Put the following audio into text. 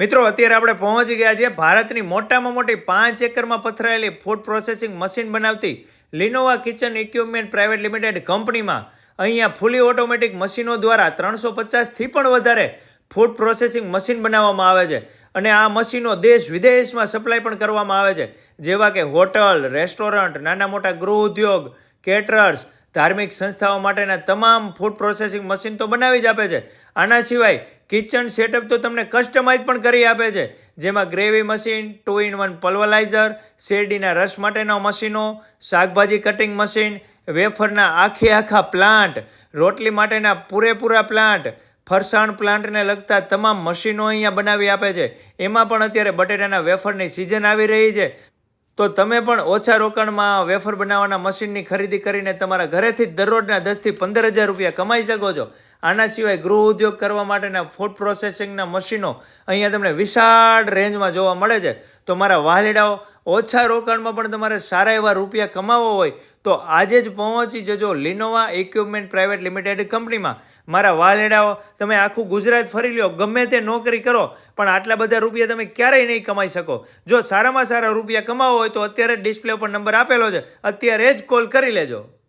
મિત્રો, અત્યારે આપણે પહોંચી ગયા છીએ ભારતની મોટામાં મોટી પાંચ એકરમાં પથરાયેલી ફૂડ પ્રોસેસિંગ મશીન બનાવતી Linova kitchen equipment private limited કંપનીમાં અહીંયા ફૂલી ઓટોમેટિક મશીનો દ્વારા ત્રણસો પચાસથી પણ વધારે ફૂડ પ્રોસેસિંગ મશીન બનાવવામાં આવે છે. અને આ મશીનો દેશ વિદેશમાં સપ્લાય પણ કરવામાં આવે છે. જેવા કે હોટલ, રેસ્ટોરન્ટ, નાના મોટા ગૃહ ઉદ્યોગ કેટરર્સ ધાર્મિક સંસ્થાઓ માટેના તમામ ફૂડ પ્રોસેસિંગ મશીન તો બનાવી જ આપે છે. આના સિવાય કિચન સેટઅપ તો તમને કસ્ટમાઇઝ પણ કરી આપે છે. જેમાં gravy machine two in one pulveriser શેરડીના રસ માટેના મશીનો શાકભાજી કટિંગ મશીન વેફરના આખે આખા પ્લાન્ટ રોટલી માટેના પૂરેપૂરા પ્લાન્ટ ફરસાણ પ્લાન્ટને લગતા તમામ મશીનો અહીંયા બનાવી આપે છે. એમાં પણ અત્યારે બટેટાના વેફરની સિઝન આવી રહી છે. તો તમે પણ ઓછા રોકાણમાં વેફર બનાવવાના મશીનની ખરીદી કરીને તમારા ઘરેથી જ દરરોજના દસથી પંદર હજાર રૂપિયા કમાઈ શકો છો. આના સિવાય ગૃહ ઉદ્યોગ કરવા માટેના ફૂડ પ્રોસેસિંગના મશીનો અહીંયા તમને વિશાળ રેન્જમાં જોવા મળે છે. તો મારા વાલીડાઓ, ઓછા રોકાણમાં પણ તમારે સારા એવા રૂપિયા કમાવો હોય તો આજે જ પહોંચી જજો લિનોવા ઇક્વિપમેન્ટ પ્રાઇવેટ લિમિટેડ કંપનીમાં. મારા વાલેડાઓ, તમે આખું ગુજરાત ફરી લ્યો, ગમે તે નોકરી કરો, પણ આટલા બધા રૂપિયા તમે ક્યારેય નહીં કમાઈ શકો. જો સારામાં સારા રૂપિયા કમાવો હોય તો અત્યારે જ ડિસ્પ્લે ઉપર નંબર આપેલો છે. અત્યારે જ કોલ કરી લેજો.